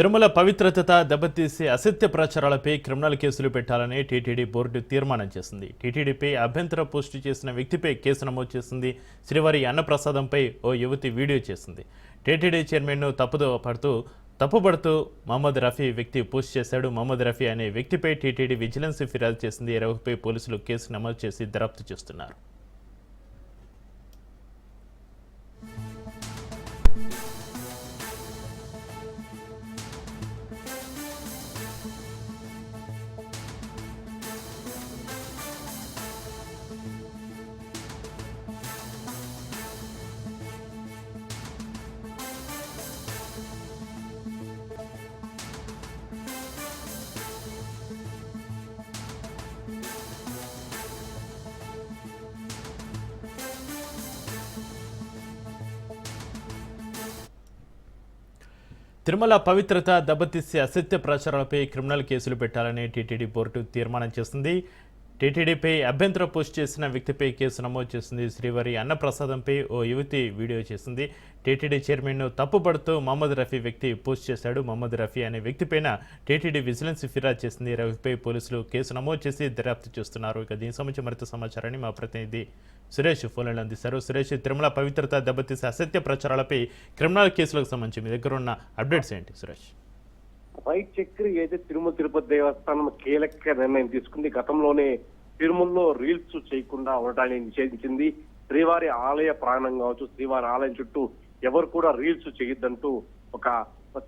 తిరుమల పవిత్రత దెబ్బతీసే అసత్య ప్రచారాలపై క్రిమినల్ కేసులు పెట్టాలని టీటీడీ బోర్డు తీర్మానం చేసింది. టీటీడీపై అభ్యంతర పోస్టు చేసిన వ్యక్తిపై కేసు నమోదు చేసింది శ్రీవారి అన్నప్రసాదంపై ఓ యువతి వీడియో చేసింది. టీటీడీ చైర్మన్ను తప్పుదో పడుతూ తప్పుపడుతూ మహమ్మద్ రఫీ వ్యక్తి పోస్ట్ చేశాడు. మహమ్మద్ రఫీ అనే వ్యక్తిపై టీటీడీ విజిలెన్స్ ఫిర్యాదు చేసింది. రఫీపై పోలీసులు కేసు నమోదు చేసి దర్యాప్తు చేస్తున్నారు. తిరుమల పవిత్రత దెబ్బతీసే అసత్య ప్రచారాలపై క్రిమినల్ కేసులు పెట్టాలని టీటీడీ బోర్డు తీర్మానం చేసింది. టీటీడీపై అభ్యంతర పోస్ట్ చేసిన వ్యక్తిపై కేసు నమోదు చేసింది శ్రీవారి అన్నప్రసాదంపై ఓ యువతి వీడియో చేసింది. టీటీడీ చైర్మన్ను తప్పుపడుతూ మహమ్మద్ రఫీ వ్యక్తి పోస్ట్ చేశాడు. మహమ్మద్ రఫీ అనే వ్యక్తిపైన టీటీడీ విజిలెన్స్ ఫిర్యాదు చేసింది. రఫీపై పోలీసులు కేసు నమోదు చేసి దర్యాప్తు చేస్తున్నారు. ఇక దీని సంబంధించి మరింత సమాచారాన్ని మా ప్రతినిధి సురేష్ ఫోన్లను అందిస్తారు. సురేష్ తిరుమల పవిత్రత దెబ్బతీసే అసత్య ప్రచారాలపై క్రిమినల్ కేసులకు సంబంధించి మీ దగ్గర ఉన్న అప్డేట్స్ ఏంటి సురేష్? పై చక్రి అయితే తిరుమల తిరుపతి దేవస్థానం కీలక నిర్ణయం తీసుకుంది. గతంలోనే తిరుమలలో రీల్స్ చేయకుండా ఉండటాన్ని నిషేధించింది. శ్రీవారి ఆలయ ప్రాణం కావచ్చు శ్రీవారి ఆలయం చుట్టూ ఎవరు కూడా రీల్స్ చేయొద్దంటూ ఒక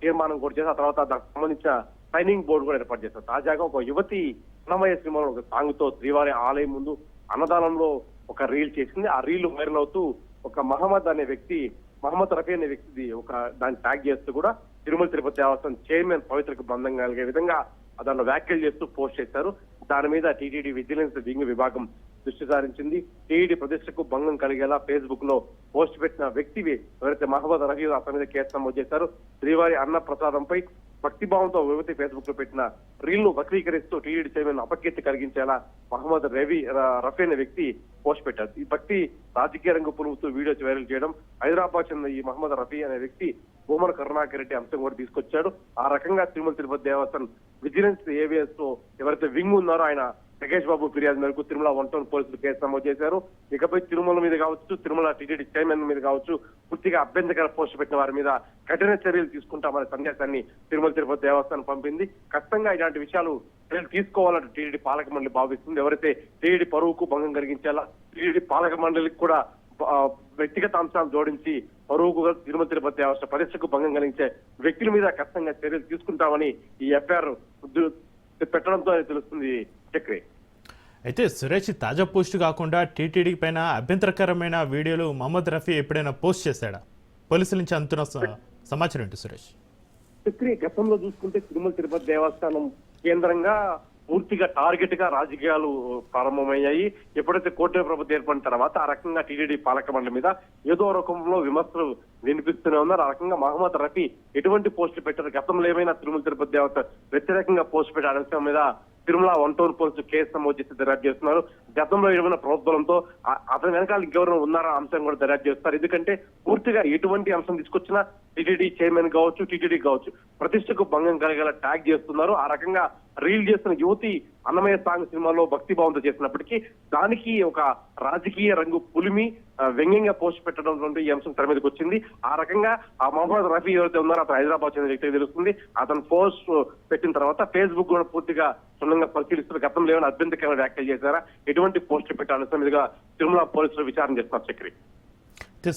తీర్మానం కూడా చేసి ఆ తర్వాత దానికి సంబంధించిన సైనింగ్ బోర్డు కూడా ఏర్పాటు చేశారు. తాజాగా ఒక యువతి అన్నమయ్య సినిమాలో ఒక సాంగ్తో శ్రీవారి ఆలయం ముందు అన్నదానంలో ఒక రీల్ చేసింది. ఆ రీల్ వైరల్ అవుతూ ఒక మహమ్మద్ అనే వ్యక్తి మహమ్మద్ రఫీ అనే వ్యక్తిది ఒక దాన్ని ట్యాగ్ చేస్తూ కూడా తిరుమల తిరుపతి దేవస్థానం చైర్మన్ పవిత్రకు బంధం కలిగే విధంగా దానిలో వ్యాఖ్యలు చేస్తూ పోస్ట్ చేశారు. దాని మీద టీటీడీ విజిలెన్స్ వింగ్ విభాగం దృష్టి సారించింది. టీఈడీ ప్రతిష్టకు భంగం కలిగేలా ఫేస్బుక్లో పోస్ట్ పెట్టిన వ్యక్తివి ఎవరైతే మహమ్మద్ రహీద్ అతని మీద కేసు నమోదు చేశారు. శ్రీవారి అన్న ప్రసాదంపై భక్తిభావంతో యువతి ఫేస్బుక్లో పెట్టిన రీల్ను వక్రీకరిస్తూ టీడీ చైర్మన్ అపకీర్తి కలిగించేలా మహమ్మద్ రవి రఫీ అనే వ్యక్తి పోస్ట్ పెట్టారు. ఈ భక్తి రాజకీయ రంగు పులుగుతూ వీడియోస్ వైరల్ చేయడం హైదరాబాద్ చెందిన ఈ మహమ్మద్ రఫీ అనే వ్యక్తి భూమన కరుణాకర్ రెడ్డి అంశం కూడా తీసుకొచ్చాడు. ఆ రకంగా తిరుమల తిరుపతి దేవస్థానం విజిలెన్స్ ఏవిఎస్తో ఎవరైతే వింగ్ ఉన్నారో ఆయన జగేష్ బాబు ఫిర్యాదు మేరకు తిరుమల వన్ టౌన్ పోలీసులు కేసు నమోదు చేశారు. ఇకపై తిరుమల మీద కావచ్చు తిరుమల టీటీడీ చైర్మన్ మీద కావచ్చు పూర్తిగా అభ్యంతరకర పోస్ట్ పెట్టిన వారి మీద కఠిన చర్యలు తీసుకుంటామనే సందేశాన్ని తిరుమల తిరుపతి దేవస్థానం పంపింది. ఖచ్చితంగా ఇలాంటి విషయాలు చర్యలు తీసుకోవాలంటూ టీటీడీ పాలక మండలి భావిస్తుంది. ఎవరైతే టీటీడీ పరువుకు భంగం కలిగించేలా టీటీడీ పాలక మండలికి కూడా వ్యక్తిగత అంశాలు జోడించి పరువుకు తిరుమల తిరుపతి దేవస్థ ప్రతిష్టకు భంగం కలిగించే వ్యక్తుల మీద ఖచ్చితంగా చర్యలు తీసుకుంటామని ఈ ఎఫ్ఐఆర్ పెట్టడంతో తెలుస్తుంది. చక్రి. అయితే సురేష్ తాజా పోస్ట్ కాకుండా టీటీడీ పైన అభ్యంతరకరమైన వీడియోలు మహమ్మద్ రఫీ ఎప్పుడైనా పోస్ట్ చేశాడా? పోలీసుల నుంచి అందుతున్న స- సమాచారం ఏంటి సురేష్? చక్రి గతంలో చూసుకుంటే తిరుమల తిరుపతి దేవస్థానం కేంద్రంగా పూర్తిగా టార్గెట్గా రాజకీయాలు ప్రారంభమయ్యాయి. ఎప్పుడైతే కోర్టు ప్రభుత్వం ఏర్పడిన తర్వాత ఆ రకంగా టీడీడీ పాలక మండలి మీద ఏదో రకంలో విమర్శలు వినిపిస్తూనే ఉన్నారు. ఆ రకంగా మహమ్మద్ రఫీ ఎటువంటి పోస్టులు పెట్టారు? గతంలో ఏమైనా తిరుమల తిరుపతి దేవత వ్యతిరేకంగా పోస్ట్ పెట్టే అంశం మీద తిరుమల వన్ టౌన్ పోలీసులు కేసు నమోదు చేసి దర్యాప్తు చేస్తున్నారు. గతంలో ఏమైనా ప్రోద్బలంతో అతని వెనకాల ఇంకెవరు ఉన్నారా అంశం కూడా దర్యాప్తు చేస్తారు. ఎందుకంటే పూర్తిగా ఎటువంటి అంశం తీసుకొచ్చినా టీటీడీ చైర్మన్ కావచ్చు టీటీడీ కావచ్చు ప్రతిష్టకు భంగం కలిగేలా ట్యాగ్ చేస్తున్నారు. ఆ రకంగా రీల్ చేస్తున్న యువతి అన్నమయ్య సాంగ్ సినిమాలో భక్తి భావంతో చేసినప్పటికీ దానికి ఒక రాజకీయ రంగు పులిమి వ్యంగ్యంగా పోస్ట్ పెట్టడం నుండి ఈ అంశం తెర మీదకి వచ్చింది. ఆ రకంగా ఆ మహమ్మద్ రఫీ ఎవరైతే ఉన్నారో అతను హైదరాబాద్ చెందిన వ్యక్తికి తెలుస్తుంది. అతను పోస్ట్ పెట్టిన తర్వాత ఫేస్బుక్ కూడా పూర్తిగా క్షుణ్ణంగా పరిశీలిస్తున్న గతంలో ఏమైనా అభ్యంతరకరమైన వ్యాఖ్యలు చేశారా? ఎటువంటి పోస్ట్ పెట్టాలని అంశం మీదుగా తిరుమల పోలీసులు విచారణ చేస్తున్నారు చక్రి.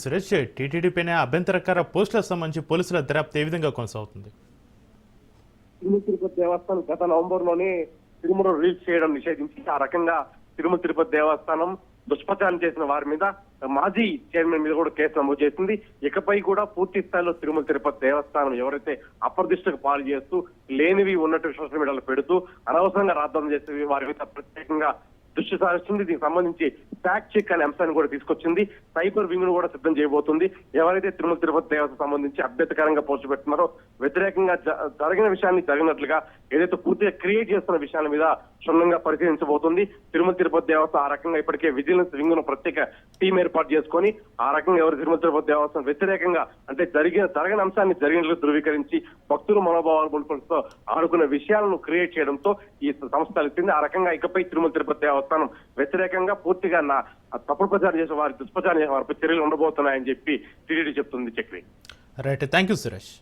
సురేష్ టీటీడీపైన అభ్యంతరకర పోస్టులకు సంబంధించి పోలీసుల దర్యాప్తు ఏ విధంగా కొనసాగుతుంది? తిరుమల తిరుపతి దేవస్థానం గత నవంబర్లోనే తిరుమల రిలీజ్ చేయడం నిషేధించి ఆ రకంగా తిరుమల తిరుపతి దేవస్థానం దుష్ప్రచారం చేసిన వారి మీద మాజీ చైర్మన్ మీద కూడా కేసు నమోదు చేసింది. ఇకపై కూడా పూర్తి స్థాయిలో తిరుమల తిరుపతి దేవస్థానం ఎవరైతే అప్రదిష్టకు పాలు చేస్తూ లేనివి ఉన్నట్టు సోషల్ మీడియాలో పెడుతూ అనవసరంగా రాద్దాం చేసేవి వారి మీద ప్రత్యేకంగా దృష్టి సారిస్తుంది. దీనికి సంబంధించి ఫ్యాక్ట్ చెక్ అనే అంశాన్ని కూడా తీసుకొచ్చింది. సైబర్ వింగ్ను కూడా సిద్ధం చేయబోతుంది. ఎవరైతే తిరుమల తిరుపతి దేవత సంబంధించి అభ్యంతకరంగా పోస్టు పెడుతున్నారో వ్యతిరేకంగా జరిగిన విషయాన్ని జరిగినట్లుగా ఏదైతే పూర్తిగా క్రియేట్ చేస్తున్న విషయాల మీద క్షుణ్ణంగా పరిశీలించబోతుంది. తిరుమల తిరుపతి దేవస్థ ఆ రకంగా ఇప్పటికే విజిలెన్స్ వింగ్ను ప్రత్యేక టీం ఏర్పాటు చేసుకొని ఆ రకంగా ఎవరు తిరుమల తిరుపతి దేవస్థానం వ్యతిరేకంగా అంటే జరిగిన జరగని అంశాన్ని జరిగినట్లు ధృవీకరించి భక్తుల మనోభావాలు మునుపటితో ఆడుకున్న విషయాలను క్రియేట్ చేయడంతో ఈ సంస్థ తలెత్తింది. ఆ రకంగా ఇకపై తిరుమల తిరుపతి దేవస్థానం వ్యతిరేకంగా పూర్తిగా నా తప్పుడు ప్రచారం చేసే వారి దుష్ప్రచారం చేసే వారిపై చర్యలు ఉండబోతున్నాయని చెప్పి టీడీడీ చెప్తుంది Chakri. Right thank you Suresh